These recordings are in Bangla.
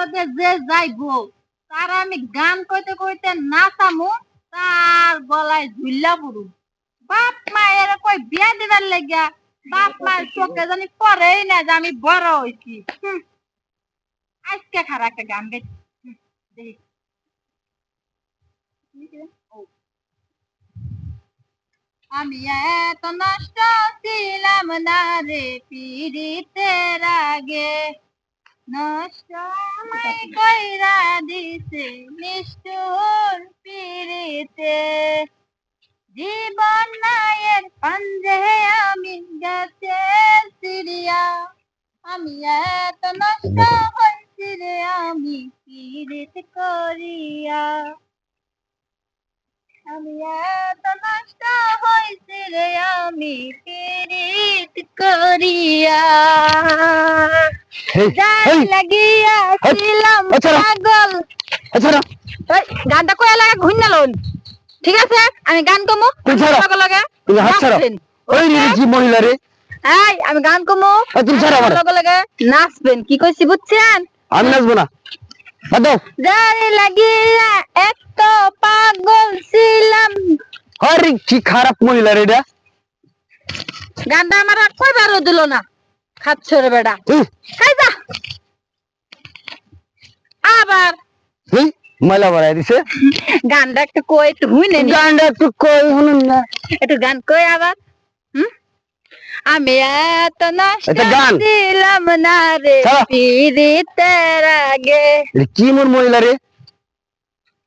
রাস্তা দিয়ে যে যাইবো, তার আমি গান কইতে কইতে নাচামু তার গলায় ঝুল্লা পড়ু। বাপ মায়ের কই বিয়া দিবার লাগিয়া, বাপ মায়ের চোখে জানি পরেই না যে আমি বড় হইছি। আজকে খারাপ একটা গান গে দেখি। আমি এত নষ্ট ছিলাম না রে, পীড়িতের আগে। নষ্ট আমায় কইরা দিছে, নিষ্ঠুর পীড়িতে। জীবন নায়ের পাঞ্জে আমি গেছে সিরিয়া। আমি এত নষ্ট হয়েছি রে, আমি পীড়িত করিয়া। আমি এত নষ্ট হয়েছি রে, আমি পীড়িত করিয়া। পাগল। গানটা কই লাগা ঘুইনা লন ঠিক আছে? আমি গান কমু। লগে লগে। ওই মহিলা রে। এই আমি গান কমু। তুমি ছাড়ো আমার। লগে লগে নাচবেন কি কইছি বুঝছেন? আমি নাচবো না। দাও। লাগিয়া এত পাগল ছিলাম। আরে কি খারাপ মহিলা রে এটা। গানটা আমার কয়বারও দিল না। খাচ্ছ রে বেটা। খাই যা। আবার। ময়লা বাড়াই দিছে। গানটা একটু কই একটু হুইনে গানটা একটু কই শুনুন না। একটু গান কই আবার। আমি এত। ছিলাম না রে। পীড়িতের আগে। কি মোর মহিলা রে?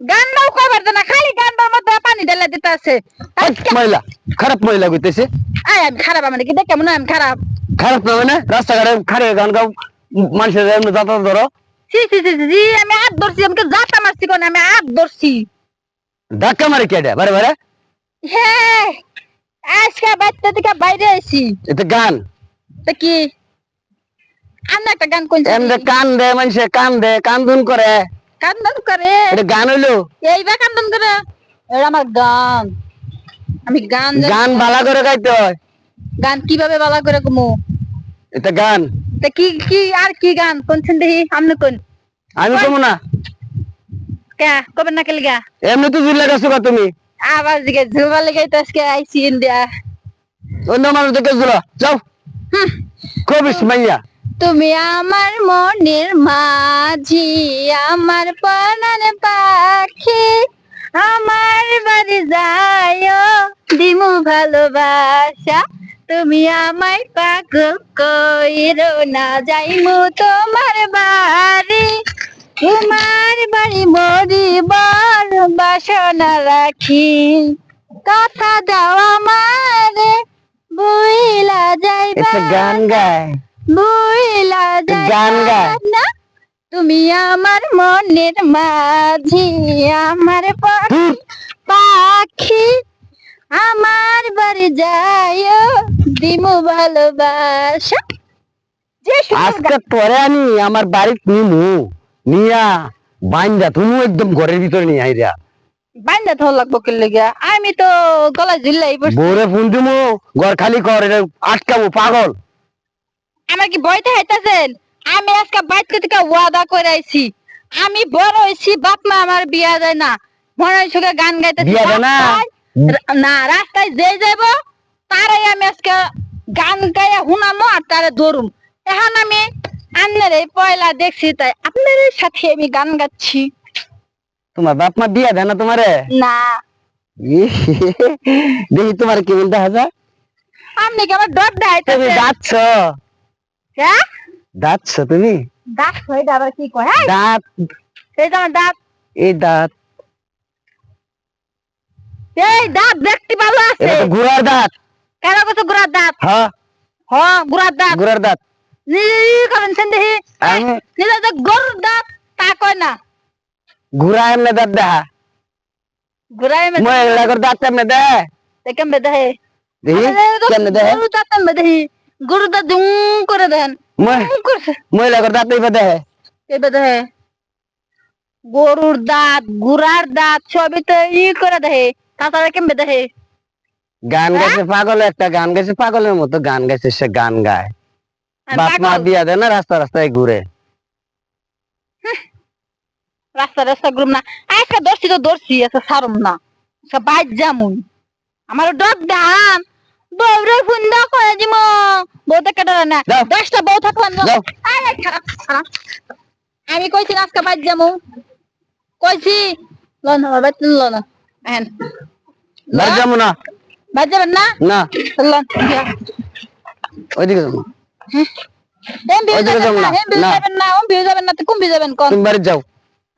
গান নাও কবার না খালি গানটার মধ্যে পানি ঢেলে দিতে আছে এই, মহিলা খারাপ মহিলা কইতেছে। আয় আমি খারাপ আমার কি দেখে মনে হয় আমি খারাপ। খারাপ না মানে রাস্তাঘাটে খারে গান গাও মানুষের এমনি যাতায়াত ধরো। সি সি সি সি, সি আমি হাত ধরছি আমাকে জাতা মারছি কোন আমি হাত ধরছি। ধাক্কা মারে কেটে বারে বারে। হ্যাঁ আজকে বাচ্চা থেকে বাইরে আইছি। এটা গান। তো কি? আমি একটা গান কোন এমনি কান দে মানুষে কান দে কান্দুন করে। কান্দন করে। এটা গান হইল? এইবার কান্দন করে। এটা আমার গান। আমি গান। গান ভালা করে গাইতে হয়। গান কীভাবে বলা করে কমু এটা গান। তা কি কি আর কি গান? কোনছেন দেখি? আমনে কোন? আমি কমু না। কে? কবে না কেলে গা এমনি তো জিল্লা গেছো গা তুমি। আবার দিকে জুবা লেগে তো আজকে আইসি ইন্ডিয়া। অন্য মানুষ দেখে জুলো যাও। কবিস মাইয়া। তুমি আমার মনের মাঝি আমার প্রাণের পাখি। আমার বাড়ি যাইও দিমু ভালোবাসা। তুমি আমায় পাগল কইরো না যাইমু তোমার বাড়ি। তোমার বাড়ি মরি বর বাসনা রাখি। কথা দাও আমারে বুইলা যাইবা গান গায়। বুইলা গান গায়। তুমি আমার মনের মাঝি আমার পাখি পাখি আমার বাড়ি যাইও দিমু ভালোবাসা। আজকে পরে আমি আমার বাড়িত নিমু নিয়া বাইন্দা তুমি একদম ঘরের ভিতরে নিয়ে আইরা। বান্ধা ধর লাগবো কে লেগে আমি তো গলা ঝুললাই বসে বউরে ফোন দিমু ঘর খালি কর আটকাবো পাগল। আমার কি ভয়টা হাইতাছেন আমি আজকে বাইক থেকে ওয়াদা করে আইছি আমি বড় হইছি বাপ মা আমার বিয়া দেয় না। মনে হয় সুখে গান গাইতে বিয়া দেয় না? না রাস্তায় যে যাইব তারাই আমি আজকে গান গাইয়া শুনামো আর তারে ধরুম। এখন আমি আপনার এই পয়লা দেখছি তাই আপনার সাথে আমি গান গাচ্ছি। তোমার বাপ মা বিয়া দেয় না তোমারে? না। দেখি তোমার কি বলতে যায় আপনি কি আমার ডর তুমি যাচ্ছ। হ্যাঁ? দাঁতছ তুমি দাঁত হয়ে আবার কি কয়? হ্যাঁ দাঁত। এই যে আমার দাঁত। এই দাঁত। এই দাঁত দেখতে ভালো আছে। এটা তো ঘোড়ার দাঁত। কেন কত গুড়ার দাঁত? হ্যাঁ হ গুড়ার দাঁত। ঘোড়ার দাঁত। নিজে করেন সেন দেখি। আমি নিজে যে গরুর দাঁত তা কয় না। ঘোড়া এমনি দাঁত দেখা ঘুরাই মে মহিলার দাঁত। কেমনে দেয় দেখেন বে দেহে? দেখি কেমনে দেয় গরুর দাঁত কেমন দেখি গরুর দাঁত দুম করে দেন মহিলার দাঁত এইবার দেয় এবে দেহে গরুর দাঁত গুড়ার দাঁত সবই তো ই করে দেহে তাছাড়া কেমবে দেহে গান? গাইছে পাগল একটা গান গাইছে পাগলের মতো গান গাইছে সে গান গায়। বাপ মা। বিয়া দেয় না রাস্তা রাস্তায় ঘুরে। রাস্তা রাস্তা ঘুরুম না। আজকে ধরছি তো ধরছি আচ্ছা সারুম না। আচ্ছা বাইর যামুন আমার ডগ দাম বউরে ফুন্দা করে দিম। বউ দেখে ডরে না। দশটা বউ থাকলাম খারাপ, খারাপ। আমি কইছি আজকে বাইর যামু কইছি লন বাইর লন। হ্যাঁ বাড়ি যাব না। বাইর যাবেন না? না। লন। ওইদিকে যাব। হেম বিয়ে ওইদিকে যাবেন যাব না। না। না। যাবেন না। ওম বিয়ে যাবেন না। তো কুম বিয়ে যাবেন? কোন? তুমি বাড়ি যাও।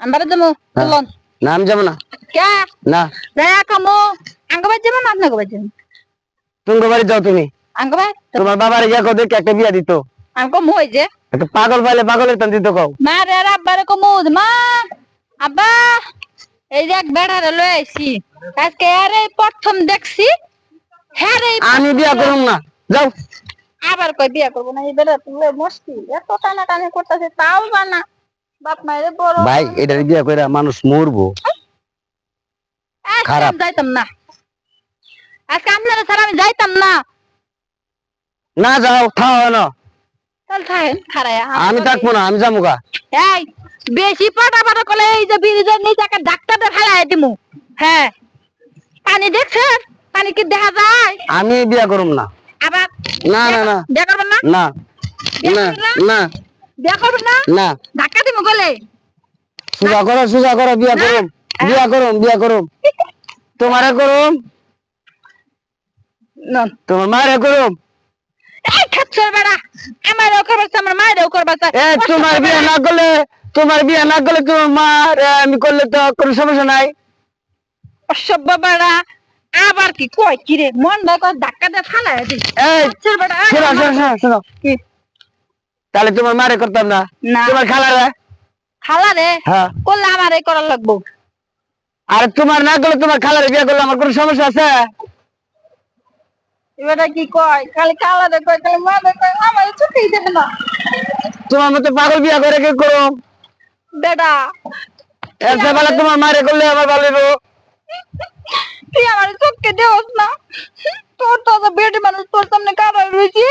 আমি বাড়ি যাব। হ্যাঁ। লন। না আমি যাব না। কে? না। দয়া কামো। আঙ্গ বাড়ি যাবেন না? আপনাকে বাড়ি যাবেন তুমি বাড়ি যাও তুমি। তোমার বাবার কো একটা বিয়া দিত। হই যে। পাগল পাইলে পাগলের টান দিত কও। মা রে আব্বারে কম মা। আব্বা এই যে এক বেড়ারে লই আইছি। আজকে আরে প্রথম দেখছি। হ্যাঁ রে আমি বিয়া করুম না। যাও। আবার কই বিয়া করব না? এই বেড়া মুশকিল এত টানা টানি করতেছে তাও বানা বাপ মায়ের বড় ভাই এটা বিয়া কইরা মানুষ মরবো। খারাপ। যাইতাম না। আজকে আপনারা স্যার আমি যাইতাম না। না যাও থাও না তাহলে থাকেন খারায়া আমি থাকব না আমি যাব গা। এই বেশি পাটা পাটা করলে এই যে ব্রিজের নিচে একটা ডাক্তারদের ফেলাই দিমু। হ্যাঁ। পানি দেখছেন পানি কি দেখা যায়? আমি বিয়া করুম না। আবার না না না। বিয়া করবেন না? না। না না? বিয়া করবেন না? না। ধাক্কা দিমু গলে? সুজা করো সুজা করো বিয়া। করুম। বিয়া করুম বিয়া করুম। তোমারে করুম। না। তোমার মারে করুম এই খাচ্ছর বেড়া। আমার ও আমার মায়ের এ তোমার বিয়া না করলে তোমার বিয়া না করলে তোমার মা আমি করলে তো কোনো সমস্যা নাই। অসভ্য বেড়া। আবার কি কয়? কি রে মন ভাই কয় ধাক্কা দিয়ে এই বেড়া শোনো শোনো শোনো কি? তাহলে তোমার মারে করতাম না? তোমার খালারে খালা রে? হ্যাঁ। করলে আমার এই করার লাগবো। আর তোমার না করলে তোমার খালারে বিয়া করলে আমার কোনো সমস্যা আছে? এবারে কি কয়? খালি কালা রে কয় খালি মা রে কয় আমার চোখেই দেখে না। তোমার মতো পাগল বিয়া করে কে করুম? বেটা। বেলা তোমার মারে করলে ভালো হইবো। তুই আমার চোখকে দেওস না। তোর তো বেটি মানুষ তোর সামনে কারা রয়েছে।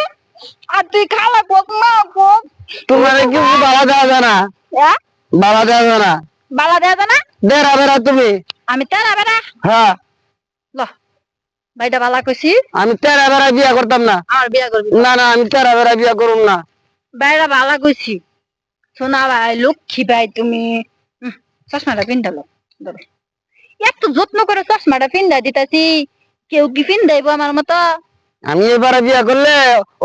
আর তুই খালা কোক মা কোক তোমার কিছু বাবা দেওয়া যায় না। হ্যাঁ? বাবা দেওয়া যায় না। বালা দেয়া যায় না? বেড়া তুমি। আমি তেরা বেড়া। হ্যাঁ। ভাইটা বালা কইছি? আমি তেরা বেড়া বিয়া করতাম না। আমার বিয়া করবি না। না আমি তেরা বেড়া বিয়া করুম না। ভাইটা বালা কইছি। শোনা ভাই লক্ষ্মী ভাই তুমি চশমাটা পিন্ধালো ধরো। একটু যত্ন করে চশমাটা পিন্ধা দিতাছি কেউ কি পিন্ধাইবো আমার মতো? আমি এবারে বিয়া করলে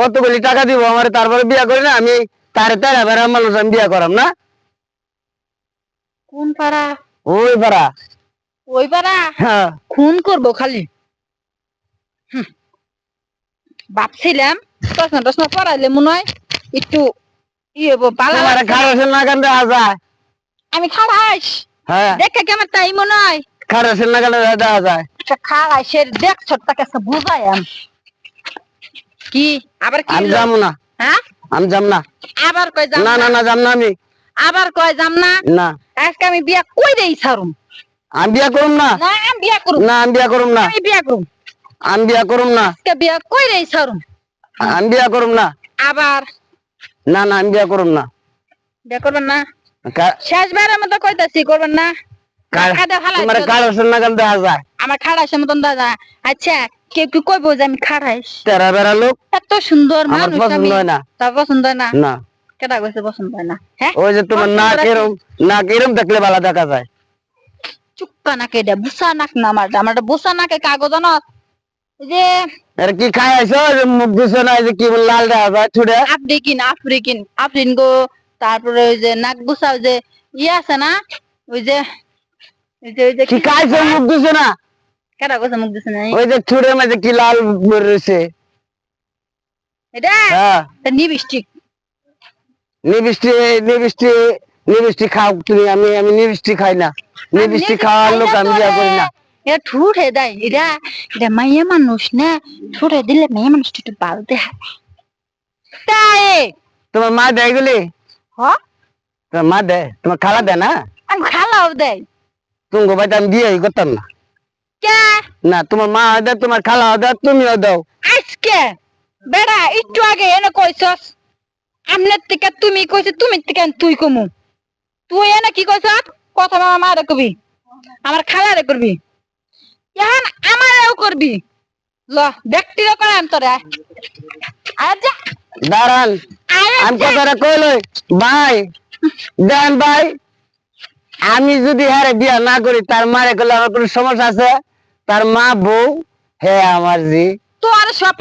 অতগুলি টাকা দিব আমার তারপরে বিয়া করি না আমি তারে তেরা বেড়া মানুষ আমি বিয়া করাম না। কোন পাড়া? ওই বেড়া ওই পাড়া? হ্যাঁ। খুন করব খালি। ভাবছিলাম চশমা টশমা পরাইলে মনে হয় একটু ইয়ে। খারাসের নাগান দেখা যায়? আমি খাড়াইস হ্যাঁ। দেখে কেমন তাই মনে হয়? নাগান দেখা যায় কাছে বুঝাই কি? আবার কি আমি? যাব না। হ্যাঁ? আমি যাম না। আবার কয় যাম না না না? না না আমি। আবার কয় যাম না? না। আজকে আমি বিয়া কই দেই ছাড়ুম। আমি বিয়া করুম না? না আমি বিয়া করুম। না আমি বিয়া করুম না। আমি বিয়া করুম। আমি বিয়া করুম না। বিয়া কই দেই ছাড়ুম। আমি বিয়া করুম না। আবার? না না আমি বিয়া করুম না। বিয়া করবেন না? কা- শেষবারের মতো কইতাছি করবেন না? তোমার দেখা যায়। আমার মতন আচ্ছা কেউ কি কইবো যে আমি খাড়াইস? তেরা বেড়া লোক। এত সুন্দর মানুষ পছন্দ হয় না। তার পছন্দ হয় না? না। কেটা কইছে পছন্দ হয় না? হ্যাঁ? ওই যে তোমার পছন্দ নাক রাখি। এরম নাক এরম থাকলে ভালো দেখা যায়। চুক্কা নাকে এটা বুসা নাক না আমার আমার বুসা নাকে কাগজ না যে এর কি খাই আইছো? যে মুখ দিছো না যে কি লাল দেখা যায় ছুড়ে আফ্রিকিন আফ্রিকিন আফ্রিন গো। তারপরে ওই যে নাক ওই যে ইয়ে আছে না ওই যে ওই যে ওই যে কি খাইছো? মুখ দিছো না? কেটা কইছে মুখ দিছে না ওই যে ছুড়ে মাঝে কি লাল রয়েছে এটা? হ্যাঁ। নিবিষ্টিক। নিবিষ্টি নিবিষ্টি নিবিষ্টি খাও তুমি আমি আমি নিবিষ্টি খাই না। নিবিষ্টি খাওয়ার লোক আমি বিয়া করি না। এটা ঠুটে দেয় এটা এটা মাইয়া মানুষ না? ঠুটে দিলে মাইয়া মানুষ একটু ভালো দেখা তাই তোমার মা দেয় গেলি? হ? তোমার মা দেয়? তোমার খালা দেয় না? আমি খালাও দেয় তুমি বাড়িতে আমি বিয়ে করতাম না। কে? না তোমার মা দেয় তোমার খালা দেয় তুমিও দাও। আজকে? বেড়া একটু আগে এনে কইছস। আমনের থেকে তুমি কইছে তুমি থেকে তুই কমু। তুই এনে কি কইছ প্রথমে আমার মারে করবি আমার খালারে করবি। এখন আমারও করবি? ল তোরে যা। দাঁড়ান আমি কথাটা কইল ভাই দেন ভাই আমি যদি হারে বিয়া না করি তার মারে করলে আমার কোনো সমস্যা আছে? তার মা বউ হ্যাঁ আমার জি। তো আর সব